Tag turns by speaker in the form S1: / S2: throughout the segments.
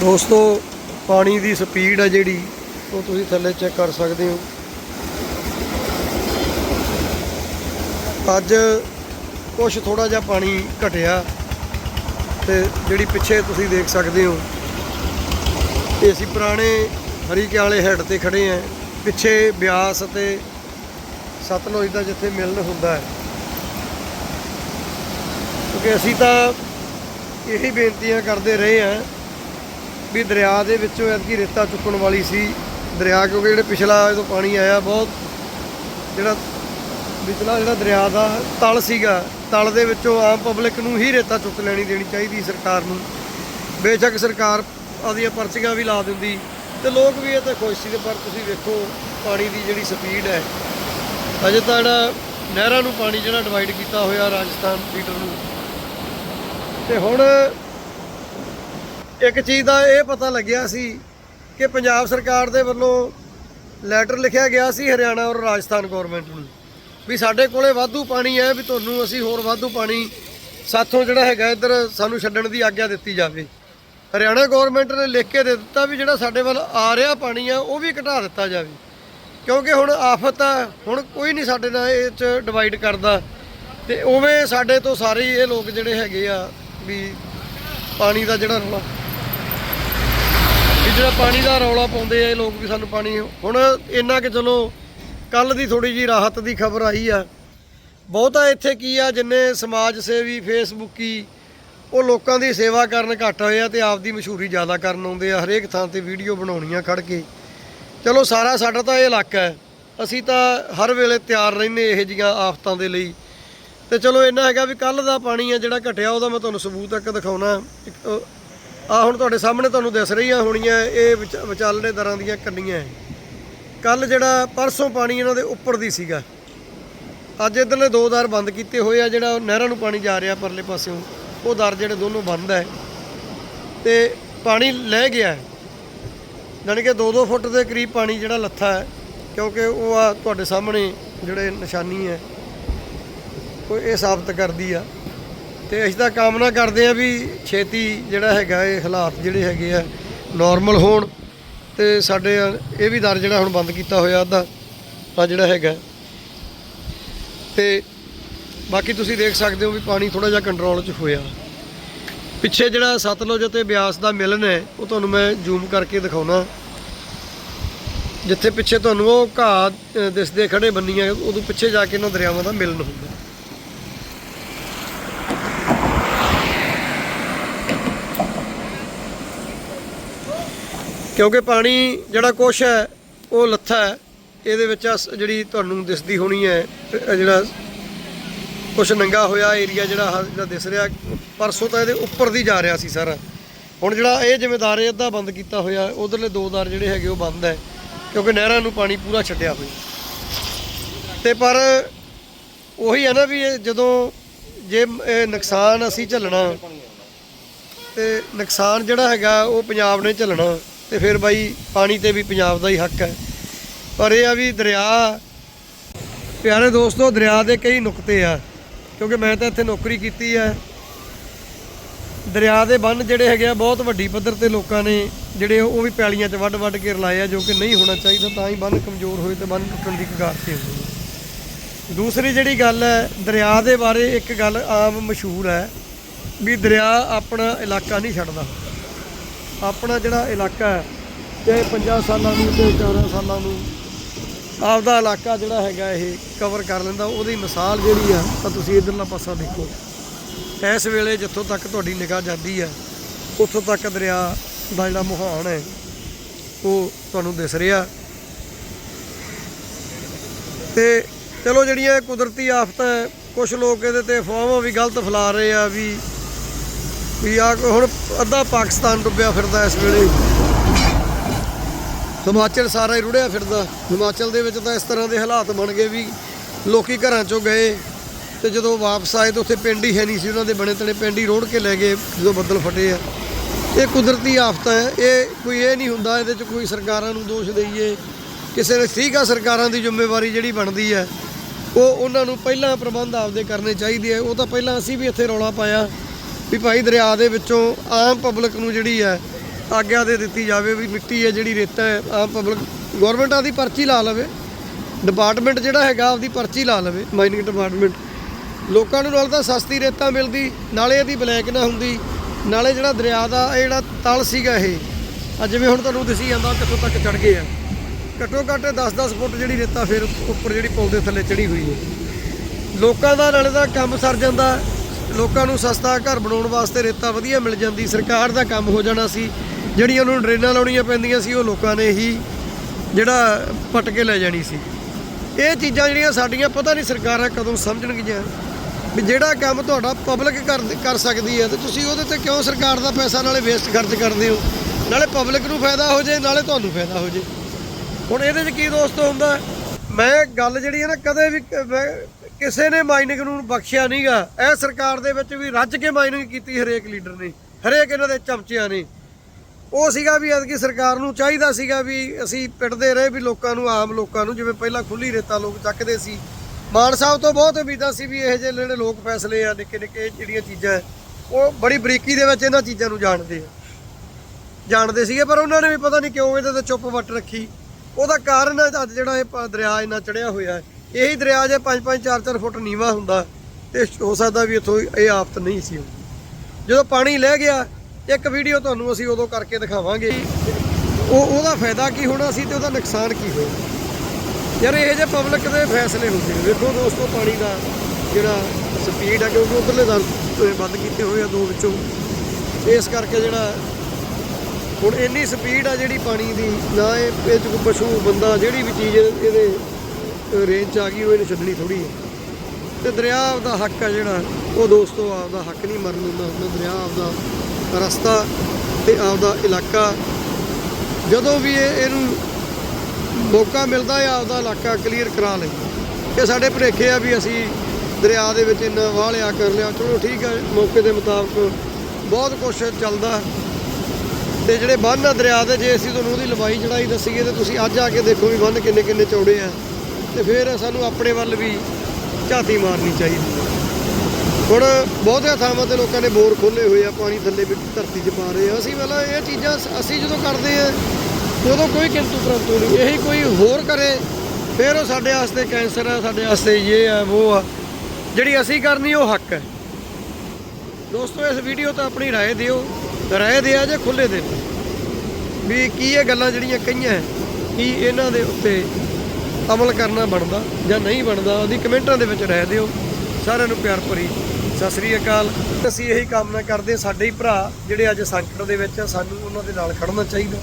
S1: ਦੋਸਤੋ, ਪਾਣੀ ਦੀ ਸਪੀਡ ਹੈ ਜਿਹੜੀ, ਉਹ ਤੁਸੀਂ ਥੱਲੇ ਚੈੱਕ ਕਰ ਸਕਦੇ ਹੋ। ਅੱਜ ਕੁਛ ਥੋੜਾ ਜਿਹਾ ਪਾਣੀ ਘਟਿਆ ਤੇ ਜਿਹੜੀ ਪਿੱਛੇ ਤੁਸੀਂ ਦੇਖ ਸਕਦੇ ਹੋ, ਇਹ ਅਸੀਂ ਪੁਰਾਣੇ ਹਰੀਕੇ ਵਾਲੇ ਹੈੱਡ ਤੇ ਖੜੇ ਆਂ। ਪਿੱਛੇ ਬਿਆਸ ਅਤੇ ਸਤਲੁਜ ਦਾ ਜਿੱਥੇ ਮਿਲਨ ਹੁੰਦਾ ਹੈ। ਕਿਉਂਕਿ ਅਸੀਂ ਤਾਂ ਇਹੀ ਬੇਨਤੀਆਂ ਕਰਦੇ ਰਹੇ ਆਂ ਵੀ ਦਰਿਆ ਦੇ ਵਿੱਚੋਂ ਐਤਕੀ ਰੇਤਾ ਚੁੱਕਣ ਵਾਲੀ ਸੀ। ਦਰਿਆ ਕਿਉਂਕਿ ਜਿਹੜੇ ਪਿਛਲਾ ਜਦੋਂ ਪਾਣੀ ਆਇਆ, ਬਹੁਤ ਜਿਹੜਾ ਵਿਚਲਾ ਜਿਹੜਾ ਦਰਿਆ ਦਾ ਤਲ ਸੀਗਾ, ਤਲ ਦੇ ਵਿੱਚੋਂ ਆਮ ਪਬਲਿਕ ਨੂੰ ਹੀ ਰੇਤਾ ਚੁੱਕ ਲੈਣੀ ਦੇਣੀ ਚਾਹੀਦੀ ਸਰਕਾਰ ਨੂੰ। ਬੇਸ਼ੱਕ ਸਰਕਾਰ ਆਦੀਆਂ ਪਰਚੀਆਂ ਵੀ ਲਾ ਦਿੰਦੀ ਤੇ ਲੋਕ ਵੀ ਇਹ ਤਾਂ ਖੁਸ਼ ਸੀ ਪਰ ਤੁਸੀਂ ਵੇਖੋ ਪਾਣੀ ਦੀ ਜਿਹੜੀ ਸਪੀਡ ਹੈ। ਅਜੇ ਤਾਂ ਜਿਹੜਾ ਨਹਿਰਾਂ ਨੂੰ ਪਾਣੀ ਜਿਹੜਾ ਡਿਵਾਈਡ ਕੀਤਾ ਹੋਇਆ ਰਾਜਸਥਾਨ ਫੀਡਰ ਨੂੰ। ਤੇ ਹੁਣ ਇੱਕ ਚੀਜ਼ ਦਾ ਇਹ ਪਤਾ ਲੱਗਿਆ ਸੀ ਕਿ ਪੰਜਾਬ ਸਰਕਾਰ ਦੇ ਵੱਲੋਂ ਲੈਟਰ ਲਿਖਿਆ ਗਿਆ ਸੀ ਹਰਿਆਣਾ ਔਰ ਰਾਜਸਥਾਨ ਗਵਰਨਮੈਂਟ ਨੂੰ ਵੀ ਸਾਡੇ ਕੋਲੇ ਵਾਧੂ ਪਾਣੀ ਹੈ, ਵੀ ਤੁਹਾਨੂੰ ਅਸੀਂ ਹੋਰ ਵਾਧੂ ਪਾਣੀ ਸਾਥੋਂ ਜਿਹੜਾ ਹੈਗਾ ਇੱਧਰ ਸਾਨੂੰ ਛੱਡਣ ਦੀ ਆਗਿਆ ਦਿੱਤੀ ਜਾਵੇ। ਹਰਿਆਣਾ ਗਵਰਨਮੈਂਟ ਨੇ ਲਿਖ ਕੇ ਦੇ ਦਿੱਤਾ ਵੀ ਜਿਹੜਾ ਸਾਡੇ ਵੱਲ ਆ ਰਿਹਾ ਪਾਣੀ ਆ, ਉਹ ਵੀ ਘਟਾ ਦਿੱਤਾ ਜਾਵੇ। ਕਿਉਂਕਿ ਹੁਣ ਆਫਤ ਆ, ਹੁਣ ਕੋਈ ਨਹੀਂ ਸਾਡੇ ਨਾਲ ਇਹ ਚ ਡਿਵਾਈਡ ਕਰਦਾ ਤੇ ਉਵੇਂ ਸਾਡੇ ਤੋਂ ਸਾਰੇ ਹੀ ਇਹ ਲੋਕ ਜਿਹੜੇ ਹੈਗੇ ਆ ਵੀ ਪਾਣੀ ਦਾ ਜਿਹੜਾ ਰੌਲਾ ਜਿਹੜਾ ਪਾਣੀ ਦਾ ਰੌਲਾ ਪਾਉਂਦੇ ਆ, ਇਹ ਲੋਕ ਵੀ ਸਾਨੂੰ ਪਾਣੀ, ਹੁਣ ਇੰਨਾ ਕਿ ਚਲੋ ਕੱਲ ਦੀ ਥੋੜੀ ਜੀ ਰਾਹਤ ਦੀ ਖਬਰ ਆਈ ਆ। ਬਹੁਤਾ ਇੱਥੇ ਕੀ ਆ, ਜਿੰਨੇ ਸਮਾਜ ਸੇਵੀ, ਫੇਸਬੁੱਕੀ, ਉਹ ਲੋਕਾਂ ਦੀ ਸੇਵਾ ਕਰਨ ਘੱਟ ਹੋਏ ਆ ਤੇ ਆਪਦੀ ਮਸ਼ਹੂਰੀ ਜ਼ਿਆਦਾ ਕਰਨ ਆਉਂਦੇ ਆ, ਹਰੇਕ ਥਾਂ ਤੇ ਵੀਡੀਓ ਬਣਾਉਣੀਆਂ ਖੜ ਕੇ। ਚਲੋ, ਸਾਰਾ ਸਾਡਾ ਤਾਂ ਇਹ ਇਲਾਕਾ ਹੈ। ਅਸੀਂ ਤਾਂ ਹਰ ਵੇਲੇ ਤਿਆਰ ਰਹਿੰਦੇ ਇਹ ਜੀਆਂ ਆਫਤਾਂ ਦੇ ਲਈ। ਤੇ ਚਲੋ, ਇੰਨਾ ਹੈਗਾ ਵੀ ਕੱਲ ਦਾ ਪਾਣੀ ਆ ਜਿਹੜਾ ਘਟਿਆ, ਉਹਦਾ ਮੈਂ ਤੁਹਾਨੂੰ ਸਬੂਤ ਤੱਕ ਦਿਖਾਉਣਾ। ਆ ਹੁਣ ਤੁਹਾਡੇ ਸਾਹਮਣੇ ਤੁਹਾਨੂੰ ਦਿਸ ਰਹੀਆਂ ਹੋਣੀਆਂ, ਇਹ ਵਿਚ- ਵਿਚਾਲੜੇ ਦਰਾਂ ਦੀਆਂ ਕੰਨੀਆਂ ਕੱਲ ਜਿਹੜਾ ਪਰਸੋਂ ਪਾਣੀ ਇਹਨਾਂ ਦੇ ਉੱਪਰ ਦੀ ਸੀਗਾ, ਅੱਜ ਇਧਰਲੇ ਦੋ ਦਰ ਬੰਦ ਕੀਤੇ ਹੋਏ ਆ, ਜਿਹੜਾ ਨਹਿਰਾਂ ਨੂੰ ਪਾਣੀ ਜਾ ਰਿਹਾ ਪਰਲੇ ਪਾਸਿਓਂ, ਉਹ ਦਰ ਜਿਹੜੇ ਦੋਨੋਂ ਬੰਦ ਹੈ ਤੇ ਪਾਣੀ ਲੈ ਗਿਆ ਹੈ ਜਾਣੀ ਕਿ 2-2 ਫੁੱਟ ਦੇ ਕਰੀਬ ਪਾਣੀ ਜਿਹੜਾ ਲੱਥਾ ਹੈ ਕਿਉਂਕਿ ਉਹ ਆ ਤੁਹਾਡੇ ਸਾਹਮਣੇ ਜਿਹੜੇ ਨਿਸ਼ਾਨੀ ਹੈ ਉਹ ਇਹ ਸਾਬਤ ਕਰਦੀ ਆ। ਤੇ ਅਸੀਂ ਤਾਂ ਕਾਮਨਾ ਕਰਦੇ ਆ ਵੀ ਛੇਤੀ ਜਿਹੜਾ ਹੈਗਾ ਇਹ ਹਾਲਾਤ ਜਿਹੜੇ ਹੈਗੇ ਆ ਨਾਰਮਲ ਹੋਣ ਤੇ ਸਾਡੇ ਇਹ ਵੀ ਦਰ ਜਿਹੜਾ ਹੁਣ ਬੰਦ ਕੀਤਾ ਹੋਇਆ ਅੱਧਾ ਆ ਜਿਹੜਾ ਹੈਗਾ। ਤੇ ਬਾਕੀ ਤੁਸੀਂ ਦੇਖ ਸਕਦੇ ਹੋ ਵੀ ਪਾਣੀ ਥੋੜਾ ਜਿਹਾ ਕੰਟਰੋਲ 'ਚ ਹੋਇਆ। ਪਿੱਛੇ ਜਿਹੜਾ ਸਤਲੁਜ ਅਤੇ ਬਿਆਸ ਦਾ ਮਿਲਨ ਹੈ ਉਹ ਤੁਹਾਨੂੰ ਮੈਂ ਜ਼ੂਮ ਕਰਕੇ ਦਿਖਾਉਣਾ। ਜਿੱਥੇ ਪਿੱਛੇ ਤੁਹਾਨੂੰ ਉਹ ਘਾਹ ਅ, ਦਿਸਦੇ ਖੜੇ ਬੰਨੀਆਂ ਉਦੋਂ ਪਿੱਛੇ ਜਾ ਕੇ ਇਹਨਾਂ ਦਰਿਆਵਾਂ ਦਾ ਮਿਲਨ ਹੁੰਦਾ। ਕਿਉਂਕਿ ਪਾਣੀ ਜਿਹੜਾ ਕੁਛ ਹੈ, ਉਹ ਲੱਥਾ ਹੈ। ਇਹਦੇ ਵਿੱਚ ਆਹ ਜਿਹੜੀ ਤੁਹਾਨੂੰ ਦਿਸਦੀ ਹੋਣੀ ਹੈ ਜਿਹੜਾ ਕੁਛ ਨੰਗਾ ਹੋਇਆ ਏਰੀਆ ਜਿਹੜਾ ਜਿਹੜਾ ਦਿਸ ਰਿਹਾ, ਪਰਸੋਂ ਤਾਂ ਇਹਦੇ ਉੱਪਰ ਦੀ ਜਾ ਰਿਹਾ ਸੀ ਸਾਰਾ। ਹੁਣ ਜਿਹੜਾ ਇਹ ਜ਼ਿੰਮੇਦਾਰ ਹੈ ਅੱਧਾ ਬੰਦ ਕੀਤਾ ਹੋਇਆ, ਉਧਰਲੇ ਦੋ ਦਰ ਜਿਹੜੇ ਹੈਗੇ ਉਹ ਬੰਦ ਹੈ, ਕਿਉਂਕਿ ਨਹਿਰਾਂ ਨੂੰ ਪਾਣੀ ਪੂਰਾ ਛੱਡਿਆ ਹੋਇਆ। ਤੇ ਪਰ ਉਹੀ ਹੈ ਨਾ ਵੀ ਜਦੋਂ ਜੇ ਨੁਕਸਾਨ ਅਸੀਂ ਝੱਲਣਾ, ਤੇ ਨੁਕਸਾਨ ਜਿਹੜਾ ਹੈਗਾ ਉਹ ਪੰਜਾਬ ਨੇ ਝੱਲਣਾ। ਤੇ ਫਿਰ ਬਾਈ ਪਾਣੀ ਤੇ ਵੀ ਪੰਜਾਬ ਦਾ ਹੀ ਹੱਕ ਹੈ। ਪਰ ਇਹ ਆ ਵੀ ਦਰਿਆ, ਪਿਆਰੇ ਦੋਸਤੋ, ਦਰਿਆ ਦੇ ਕਈ ਨੁਕਤੇ ਆ, ਕਿਉਂਕਿ ਮੈਂ ਤਾਂ ਇੱਥੇ ਨੌਕਰੀ ਕੀਤੀ ਹੈ ਦਰਿਆ ਦੇ ਬੰਨ ਜਿਹੜੇ ਹੈਗੇ ਆ, ਬਹੁਤ ਵੱਡੀ ਪੱਧਰ ਤੇ ਲੋਕਾਂ ਨੇ ਜਿਹੜੇ ਉਹ ਵੀ ਪੈਲੀਆਂ 'ਚ ਵੱਢ ਵੱਢ ਕੇ ਰਲਾਏ ਆ, ਜੋ ਕਿ ਨਹੀਂ ਹੋਣਾ ਚਾਹੀਦਾ, ਤਾਂ ਹੀ ਬੰਨ ਕਮਜ਼ੋਰ ਹੋਏ ਤੇ ਬੰਨ ਟੁੱਟਣ ਦੀ ਕਗਾਰ ਤੇ ਹੁੰਦੀ ਹੈ ਦੂਸਰੀ ਜਿਹੜੀ ਗੱਲ ਹੈ, ਦਰਿਆ ਦੇ ਬਾਰੇ ਇੱਕ ਗੱਲ ਆਮ ਮਸ਼ਹੂਰ ਹੈ, ਵੀ ਦਰਿਆ ਆਪਣਾ ਇਲਾਕਾ ਨਹੀਂ ਛੱਡਦਾ। ਆਪਣਾ ਜਿਹੜਾ ਇਲਾਕਾ ਹੈ, ਚਾਹੇ 50 ਸਾਲਾਂ ਨੂੰ ਤੇ 14 ਸਾਲਾਂ ਨੂੰ, ਆਪਦਾ ਇਲਾਕਾ ਜਿਹੜਾ ਹੈਗਾ ਇਹ ਕਵਰ ਕਰ ਲੈਂਦਾ, ਉਹਦੀ ਮਿਸਾਲ ਜਿਹੜੀ ਆ, ਤਾਂ ਤੁਸੀਂ ਇਧਰਲਾ ਪਾਸਾ ਦੇਖੋ। ਇਸ ਵੇਲੇ ਜਿੱਥੋਂ ਤੱਕ ਤੁਹਾਡੀ ਨਿਗਾਹ ਜਾਂਦੀ ਹੈ ਉੱਥੋਂ ਤੱਕ ਦਰਿਆ ਦਾ ਜਿਹੜਾ ਮੁਹਾਨ ਹੈ, ਉਹ ਤੁਹਾਨੂੰ ਦਿਸ ਰਿਹਾ। ਤੇ ਚਲੋ ਜਿਹੜੀਆਂ ਕੁਦਰਤੀ ਆਫਤਾਂ ਹੈ ਕੁਝ ਲੋਕ ਇਹਦੇ ਤੇ ਅਫਵਾਹਾਂ ਵੀ ਗਲਤ ਫੈਲਾ ਰਹੇ ਆ ਵੀ ਵੀ ਆ ਹੁਣ ਅੱਧਾ ਪਾਕਿਸਤਾਨ ਡੁੱਬਿਆ ਫਿਰਦਾ ਇਸ ਵੇਲੇ ਹਿਮਾਚਲ ਸਾਰਾ ਹੀ ਰੁੜਿਆ ਫਿਰਦਾ। ਹਿਮਾਚਲ ਦੇ ਵਿੱਚ ਤਾਂ ਇਸ ਤਰ੍ਹਾਂ ਦੇ ਹਾਲਾਤ ਬਣ ਗਏ ਵੀ ਲੋਕੀ ਘਰਾਂ ਚੋਂ ਗਏ ਤੇ ਜਦੋਂ ਵਾਪਸ ਆਏ ਤਾਂ ਉੱਥੇ ਪਿੰਡ ਹੀ ਹੈ ਨਹੀਂ ਸੀ। ਉਹਨਾਂ ਦੇ ਬਣੇ ਤਣੇ ਪਿੰਡ ਹੀ ਰੋੜ ਕੇ ਲੈ ਗਏ ਜਦੋਂ ਬੱਦਲ ਫਟੇ ਆ। ਇਹ ਕੁਦਰਤੀ ਆਫਤਾਂ ਹੈ। ਇਹ ਕੋਈ ਇਹ ਨਹੀਂ ਹੁੰਦਾ ਇਹਦੇ 'ਚ ਕੋਈ ਸਰਕਾਰਾਂ ਨੂੰ ਦੋਸ਼ ਦਈਏ। ਕਿਸੇ ਨੇ ਠੀਕ ਆ ਸਰਕਾਰਾਂ ਦੀ ਜ਼ਿੰਮੇਵਾਰੀ ਜਿਹੜੀ ਬਣਦੀ ਹੈ, ਉਹ ਉਹਨਾਂ ਨੂੰ ਪਹਿਲਾਂ ਪ੍ਰਬੰਧ ਆਪਦੇ ਕਰਨੇ ਚਾਹੀਦੇ ਆ। ਉਹ ਤਾਂ ਪਹਿਲਾਂ ਅਸੀਂ ਵੀ ਇੱਥੇ ਰੌਲਾ ਪਾਇਆ। ਵੀ ਭਾਈ ਦਰਿਆ ਦੇ ਵਿੱਚੋਂ ਆਮ ਪਬਲਿਕ ਨੂੰ ਜਿਹੜੀ ਹੈ ਆਗਿਆ ਦੇ ਦਿੱਤੀ ਜਾਵੇ ਵੀ ਮਿੱਟੀ ਹੈ ਜਿਹੜੀ ਰੇਤਾ ਹੈ, ਆਮ ਪਬਲਿਕ ਗਵਰਨਮੈਂਟ ਆਦੀ ਪਰਚੀ ਲਾ ਲਵੇ ਡਿਪਾਰਟਮੈਂਟ ਜਿਹੜਾ ਹੈਗਾ ਆਪਦੀ ਪਰਚੀ ਲਾ ਲਵੇ ਮਾਈਨਿੰਗ ਡਿਪਾਰਟਮੈਂਟ ਲੋਕਾਂ ਨੂੰ ਨਾਲ ਤਾਂ ਸਸਤੀ ਰੇਤਾ ਮਿਲਦੀ, ਨਾਲੇ ਇਹਦੀ ਬਲੈਕ ਨਾ ਹੁੰਦੀ, ਨਾਲੇ ਜਿਹੜਾ ਦਰਿਆ ਦਾ ਇਹ ਜਿਹੜਾ ਤਲ ਸੀਗਾ ਇਹ ਆ ਜਿਵੇਂ ਹੁਣ ਤੁਹਾਨੂੰ ਦਿਸੀ ਜਾਂਦਾ ਕਿੱਥੋਂ ਤੱਕ ਚੜ ਗਏ ਆ ਘੱਟੋ ਘੱਟ 10-10 ਫੁੱਟ ਜਿਹੜੀ ਰੇਤਾ ਫਿਰ ਉੱਪਰ ਜਿਹੜੀ ਪੁਲ ਦੇ ਥੱਲੇ ਚੜੀ ਹੋਈ ਹੈ। ਲੋਕਾਂ ਦਾ ਨਾਲੇ ਦਾ ਕੰਮ ਸਰ ਜਾਂਦਾ ਲੋਕਾਂ ਨੂੰ ਸਸਤਾ ਘਰ ਬਣਾਉਣ ਵਾਸਤੇ ਰੇਤਾ ਵਧੀਆ ਮਿਲ ਜਾਂਦੀ, ਸਰਕਾਰ ਦਾ ਕੰਮ ਹੋ ਜਾਣਾ ਸੀ। ਜਿਹੜੀਆਂ ਉਹਨੂੰ ਡਰੇਨਾਂ ਲਾਉਣੀਆਂ ਪੈਂਦੀਆਂ ਸੀ, ਉਹ ਲੋਕਾਂ ਨੇ ਹੀ ਜਿਹੜਾ ਪੱਟ ਕੇ ਲੈ ਜਾਣੀ ਸੀ। ਇਹ ਚੀਜ਼ਾਂ ਜਿਹੜੀਆਂ ਸਾਡੀਆਂ ਪਤਾ ਨਹੀਂ ਸਰਕਾਰਾਂ ਕਦੋਂ ਸਮਝਣਗੀਆਂ। ਵੀ ਜਿਹੜਾ ਕੰਮ ਤੁਹਾਡਾ ਪਬਲਿਕ ਕਰ ਕਰ ਸਕਦੀ ਹੈ, ਤੇ ਤੁਸੀਂ ਉਹਦੇ ਤੇ ਕਿਉਂ ਸਰਕਾਰ ਦਾ ਪੈਸਾ ਨਾਲੇ ਵੇਸਟ ਖਰਚ ਕਰਦੇ ਹੋ? ਨਾਲੇ ਪਬਲਿਕ ਨੂੰ ਫਾਇਦਾ ਹੋ ਜੇ, ਨਾਲੇ ਤੁਹਾਨੂੰ ਫਾਇਦਾ ਹੋ ਜੇ। ਹੁਣ ਇਹਦੇ 'ਚ ਕੀ ਦੋਸਤੋ ਹੁੰਦਾ? ਮੈਂ ਗੱਲ ਜਿਹੜੀ ਹੈ ਨਾ ਕਦੇ ਵੀ ਮੈਂ ਕਿਸੇ ਨੇ ਮਾਈਨਿੰਗ ਨੂੰ ਬਖਸ਼ਿਆ ਨਹੀਂਗਾ ਇਹ ਸਰਕਾਰ ਦੇ ਵਿੱਚ ਵੀ ਰੱਜ ਕੇ ਮਾਈਨਿੰਗ ਕੀਤੀ ਹਰੇਕ ਲੀਡਰ ਨੇ, ਹਰੇਕ ਇਹਨਾਂ ਦੇ ਚਮਚਿਆਂ ਨੇ। ਉਹ ਸੀਗਾ ਵੀ ਐਤਕੀ ਸਰਕਾਰ ਨੂੰ ਚਾਹੀਦਾ ਸੀਗਾ ਵੀ ਅਸੀਂ ਪਿੱਟਦੇ ਰਹੇ ਵੀ ਲੋਕਾਂ ਨੂੰ, ਆਮ ਲੋਕਾਂ ਨੂੰ, ਜਿਵੇਂ ਪਹਿਲਾਂ ਖੁੱਲੀ ਰੇਤਾ ਲੋਕ ਚੱਕਦੇ ਸੀ। ਮਾਨ ਸਾਹਿਬ ਤੋਂ ਬਹੁਤ ਉਮੀਦਾਂ ਸੀ ਵੀ ਇਹ ਜਿਹੇ ਜਿਹੜੇ ਲੋਕ ਫੈਸਲੇ ਆ, ਨਿੱਕੇ ਨਿੱਕੇ ਜਿਹੜੀਆਂ ਚੀਜ਼ਾਂ, ਉਹ ਬੜੀ ਬਰੀਕੀ ਦੇ ਵਿੱਚ ਇਹਨਾਂ ਚੀਜ਼ਾਂ ਨੂੰ ਜਾਣਦੇ ਆ। ਜਾਣਦੇ ਸੀਗੇ, ਪਰ ਉਹਨਾਂ ਨੇ ਵੀ ਪਤਾ ਨਹੀਂ ਕਿਉਂ ਇਹਦੇ ਤੇ ਚੁੱਪ ਵੱਟ ਰੱਖੀ। ਉਹਦਾ ਕਾਰਨ ਅੱਜ ਜਿਹੜਾ ਇਹ ਪ- ਦਰਿਆ ਇੰਨਾ ਚੜਿਆ ਹੋਇਆ ਹੈ। ਇਹੀ ਦਰਿਆ ਜੇ 5-5 4-4 ਫੁੱਟ ਨੀਵਾ ਹੁੰਦਾ ਤੇ ਹੋ ਸਕਦਾ ਵੀ ਇੱਥੋਂ ਇਹ ਆਫਤ ਨਹੀਂ ਸੀ ਜਦੋਂ ਪਾਣੀ ਲੈ ਗਿਆ, ਇੱਕ ਵੀਡੀਓ ਤੁਹਾਨੂੰ ਅਸੀਂ ਉਦੋਂ ਕਰਕੇ ਦਿਖਾਵਾਂਗੇ। ਉਹ ਉਹਦਾ ਫਾਇਦਾ ਕੀ ਹੋਣਾ ਸੀ ਤੇ ਉਹਦਾ ਨੁਕਸਾਨ ਕੀ ਹੋਇਆ ਯਾਰ ਇਹ ਜੇ ਪਬਲਿਕ ਦੇ ਫੈਸਲੇ ਹੁੰਦੇ ਨੇ। ਵੇਖੋ ਦੋਸਤੋ, ਪਾਣੀ ਦਾ ਜਿਹੜਾ ਸਪੀਡ ਹੈ, ਕਿਉਂਕਿ ਉਧਰਲੇ ਦਲ ਬੰਦ ਕੀਤੇ ਹੋਏ ਆ ਦੋ ਵਿੱਚੋਂ। ਇਸ ਕਰਕੇ ਜਿਹੜਾ ਹੁਣ ਇੰਨੀ ਸਪੀਡ ਆ ਜਿਹੜੀ ਪਾਣੀ ਦੀ, ਨਾ ਇਹ ਇਹ 'ਚ ਕੋਈ ਪਸ਼ੂ, ਬੰਦਾ ਜਿਹੜੀ ਵੀ ਚੀਜ਼ ਇਹਦੇ ਰੇਂਜ 'ਚ ਆ ਗਈ ਉਹ ਇਹਨੇ ਛੱਡਣੀ ਥੋੜੀ ਹੈ। ਤੇ ਦਰਿਆ ਦਾ ਹੱਕ ਆ ਜਿਹੜਾ, ਉਹ ਦੋਸਤੋ ਆਪਦਾ ਹੱਕ ਨਹੀਂ ਮਰਨ ਦਿੰਦਾ ਹੁੰਦਾ। ਦਰਿਆ ਆਪਦਾ ਰਸਤਾ ਤੇ ਆਪਦਾ ਇਲਾਕਾ, ਜਦੋਂ ਵੀ ਇਹ, ਇਹਨੂੰ ਮੌਕਾ ਮਿਲਦਾ ਹੈ, ਆਪਦਾ ਇਲਾਕਾ ਕਲੀਅਰ ਕਰਾ ਲਈ ਇਹ ਸਾਡੇ ਭਰੇਖੇ ਆ ਵੀ ਅਸੀਂ ਦਰਿਆ ਦੇ ਵਿੱਚ ਇੰਨਾ ਵਾਹ ਲਿਆ, ਕਰ ਲਿਆ। ਚਲੋ ਠੀਕ ਹੈ ਮੌਕੇ ਦੇ ਮੁਤਾਬਕ ਬਹੁਤ ਕੁਝ ਚੱਲਦਾ। ਤੇ ਜਿਹੜੇ ਬੰਨ ਆ ਦਰਿਆ ਦੇ ਜੇ ਅਸੀਂ ਤੁਹਾਨੂੰ ਉਹਦੀ ਲੰਬਾਈ ਚੜਾਈ ਦੱਸੀਏ ਤੇ ਤੁਸੀਂ ਅੱਜ ਆ ਕੇ ਦੇਖੋ ਵੀ ਬੰਨ ਕਿੰਨੇ ਕਿੰਨੇ ਚੌੜੇ ਆ ਤੇ ਫਿਰ ਸਾਨੂੰ ਆਪਣੇ ਵੱਲ ਵੀ ਝਾਤੀ ਮਾਰਨੀ ਚਾਹੀਦੀ ਹੁਣ ਬਹੁਤੇ ਥਾਵਾਂ ਤੇ ਲੋਕਾਂ ਨੇ ਬੋਰ ਖੋਲੇ ਹੋਏ ਆ ਪਾਣੀ ਥੱਲੇ ਵੀ ਧਰਤੀ 'ਚ ਪਾ ਰਹੇ ਆ ਅਸੀਂ ਪਹਿਲਾਂ ਇਹ ਚੀਜ਼ਾਂ ਅਸੀਂ ਜਦੋਂ ਕਰਦੇ ਆ ਉਦੋਂ ਕੋਈ ਕਿੰਤੂ ਪ੍ਰੰਤੂ ਨਹੀਂ ਇਹੀ ਕੋਈ ਹੋਰ ਕਰੇ ਫਿਰ ਉਹ ਸਾਡੇ ਵਾਸਤੇ ਕੈਂਸਰ ਆ ਸਾਡੇ ਵਾਸਤੇ ਇਹ ਆ ਉਹ ਆ ਜਿਹੜੀ ਅਸੀਂ ਕਰਨੀ ਉਹ ਹੱਕ ਹੈ ਦੋਸਤੋ ਇਸ ਵੀਡੀਓ ਤੇ ਆਪਣੀ رائے ਦਿਓ ਰਹਿ ਦੇ ਆ ਜਾਂ ਖੁੱਲੇ ਦੇ? ਵੀ ਕੀ ਇਹ ਗੱਲਾਂ ਜਿਹੜੀਆਂ ਕਹੀਆਂ ਹੈ, ਕੀ ਇਹਨਾਂ ਦੇ ਉੱਤੇ ਅਮਲ ਕਰਨਾ ਬਣਦਾ ਜਾਂ ਨਹੀਂ ਬਣਦਾ ਉਹਦੀ ਕਮੈਂਟਾਂ ਦੇ ਵਿੱਚ ਰਹਿ ਦਿਓ। ਸਾਰਿਆਂ ਨੂੰ ਪਿਆਰ ਭਰੀ ਸਤਿ ਸ੍ਰੀ ਅਕਾਲ। ਅਸੀਂ ਇਹੀ ਕਾਮਨਾ ਕਰਦੇ ਹਾਂ, ਸਾਡੇ ਹੀ ਭਰਾ ਜਿਹੜੇ ਅੱਜ ਸੰਕਟ ਦੇ ਵਿੱਚ ਆ ਸਾਨੂੰ ਉਹਨਾਂ ਦੇ ਨਾਲ ਖੜਨਾ ਚਾਹੀਦਾ।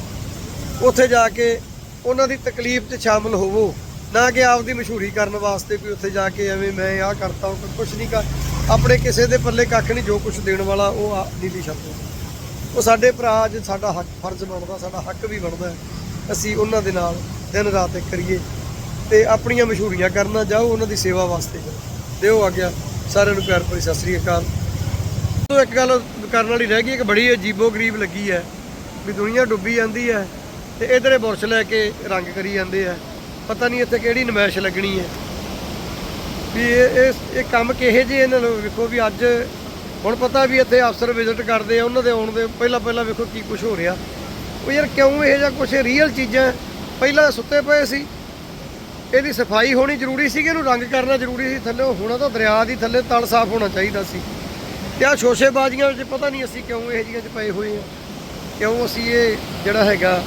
S1: ਉੱਥੇ ਜਾ ਕੇ ਉਹਨਾਂ ਦੀ ਤਕਲੀਫ 'ਚ ਸ਼ਾਮਲ ਹੋਵੋ। ਨਾ ਕਿ ਆਪਦੀ ਮਸ਼ਹੂਰੀ ਕਰਨ ਵਾਸਤੇ ਕੋਈ ਉੱਥੇ ਜਾ ਕੇ ਐਵੇਂ ਮੈਂ ਆਹ ਕਰਤਾ ਉਹ ਕੁਝ ਨਹੀਂ ਕਰ ਆਪਣੇ ਕਿਸੇ ਦੇ ਪੱਲੇ ਕੱਖ ਨਹੀਂ ਜੋ ਕੁਝ ਦੇਣ ਵਾਲਾ ਉਹ ਆ ਨੀਲੀ ਸ਼ਬਦ ਉਹ ਸਾਡੇ ਭਰਾ ਅੱਜ ਸਾਡਾ ਹੱਕ ਫਰਜ਼ ਬਣਦਾ, ਸਾਡਾ ਹੱਕ ਵੀ ਬਣਦਾ ਅਸੀਂ ਉਹਨਾਂ ਦੇ ਨਾਲ ਦਿਨ ਰਾਤ ਇੱਕ ਕਰੀਏ ਤੇ ਆਪਣੀਆਂ ਮਸ਼ਹੂਰੀਆਂ ਕਰਨਾ ਜਾਓ, ਉਹਨਾਂ ਦੀ ਸੇਵਾ ਵਾਸਤੇ ਦਿਓ ਆ ਗਿਆ ਸਾਰਿਆਂ ਨੂੰ ਪਿਆਰ ਭਰੀ ਸਤਿ ਸ੍ਰੀ ਅਕਾਲ। ਤੋਂ ਇੱਕ ਗੱਲ ਕਰਨ ਵਾਲੀ ਰਹਿ ਗਈ, ਇੱਕ ਬੜੀ ਅਜੀਬੋ ਗਰੀਬ ਲੱਗੀ ਹੈ ਵੀ ਦੁਨੀਆ ਡੁੱਬੀ ਜਾਂਦੀ ਹੈ ਤੇ ਇਧਰੇ ਬੁਰਸ਼ ਲੈ ਕੇ ਰੰਗ ਕਰੀ ਜਾਂਦੇ ਆ। ਪਤਾ ਨਹੀਂ ਇੱਥੇ ਕਿਹੜੀ ਨਮਾਇਸ਼ ਲੱਗਣੀ ਹੈ। ਵੀ ਇਹ ਇਹ ਕੰਮ ਕਿਹੇ ਜਿਹੇ ਇਹਨਾਂ ਨੂੰ ਵੇਖੋ ਵੀ ਅੱਜ ਹੁਣ ਪਤਾ ਵੀ ਇੱਥੇ ਅਫਸਰ ਵਿਜ਼ਿਟ ਕਰਦੇ ਆ, ਉਹਨਾਂ ਦੇ ਆਉਣ ਦੇ ਪਹਿਲਾਂ ਪਹਿਲਾਂ ਵੇਖੋ ਕੀ ਕੁਝ ਹੋ ਰਿਹਾ। ਉਹ ਯਾਰ ਕਿਉਂ ਇਹ ਜਿਹਾ ਕੁਝ ਰੀਅਲ ਚੀਜ਼ਾਂ ਪਹਿਲਾਂ ਸੁੱਤੇ ਪਏ ਸੀ। ਇਹਦੀ ਸਫ਼ਾਈ ਹੋਣੀ ਜ਼ਰੂਰੀ ਸੀ ਕਿ ਇਹਨੂੰ ਰੰਗ ਕਰਨਾ ਜ਼ਰੂਰੀ ਸੀ? ਥੱਲੇ ਹੋਣਾ ਤਾਂ ਦਰਿਆ ਦੀ ਥੱਲੇ ਤਲ ਸਾਫ਼ ਹੋਣਾ ਚਾਹੀਦਾ ਸੀ। ਤੇ ਆ ਸ਼ੋਸ਼ੇਬਾਜ਼ੀਆਂ ਵਿੱਚ ਪਤਾ ਨਹੀਂ ਅਸੀਂ ਕਿਉਂ ਇਹ ਜੀਆਂ 'ਚ ਪਏ ਹੋਏ ਆ ਕਿਉਂ ਅਸੀਂ ਇਹ ਜਿਹੜਾ ਹੈਗਾ,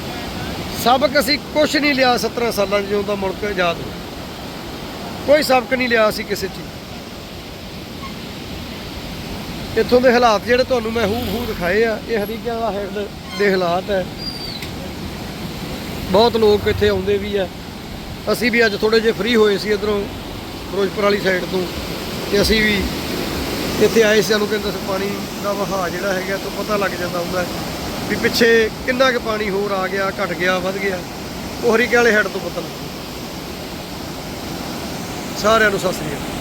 S1: ਸਬਕ ਅਸੀਂ ਕੁਝ ਨਹੀਂ ਲਿਆ 17 ਸਾਲਾਂ 'ਚ ਦਾ ਮੁਲਕ ਆਜ਼ਾਦ ਹੋਇਆ। ਕੋਈ ਸਬਕ ਨਹੀਂ ਲਿਆ ਅਸੀਂ ਕਿਸੇ ਚੀਜ਼ ਇੱਥੋਂ ਦੇ ਹਾਲਾਤ ਜਿਹੜੇ ਤੁਹਾਨੂੰ ਮੈਂ ਹੂ ਹੂ ਦਿਖਾਏ ਆ, ਇਹ ਹਰੀਕਿਆਂ ਦਾ ਹੈਡ ਦੇ ਹਾਲਾਤ ਹੈ ਬਹੁਤ ਲੋਕ ਇੱਥੇ ਆਉਂਦੇ ਵੀ ਆ। ਅਸੀਂ ਵੀ ਅੱਜ ਥੋੜੇ ਜਿਹਾ ਫ੍ਰੀ ਹੋਏ ਸੀ ਇਧਰੋਂ ਫਿਰੋਜ਼ਪੁਰ ਵਾਲੀ ਸਾਈਡ ਤੋਂ। ਤੇ ਅਸੀਂ ਵੀ ਇੱਥੇ ਆਏ ਸਾਨੂੰ ਕਹਿੰਦਾ ਸੀ ਪਾਣੀ ਦਾ ਵਹਾਅ ਜਿਹੜਾ ਹੈਗਾ, ਤੋਂ ਪਤਾ ਲੱਗ ਜਾਂਦਾ ਹੁੰਦਾ ਵੀ ਪਿੱਛੇ ਕਿੰਨਾ ਕੁ ਪਾਣੀ ਹੋਰ ਆ ਗਿਆ, ਘਟ ਗਿਆ, ਵੱਧ ਗਿਆ। ਉਹ ਹਰੀਕੇ ਵਾਲੇ ਹੈਡ ਤੋਂ ਪਤਾ ਲੱਗਦਾ। ਸਾਰਿਆਂ ਨੂੰ ਸਤਿ ਸ੍ਰੀ ਅਕਾਲ।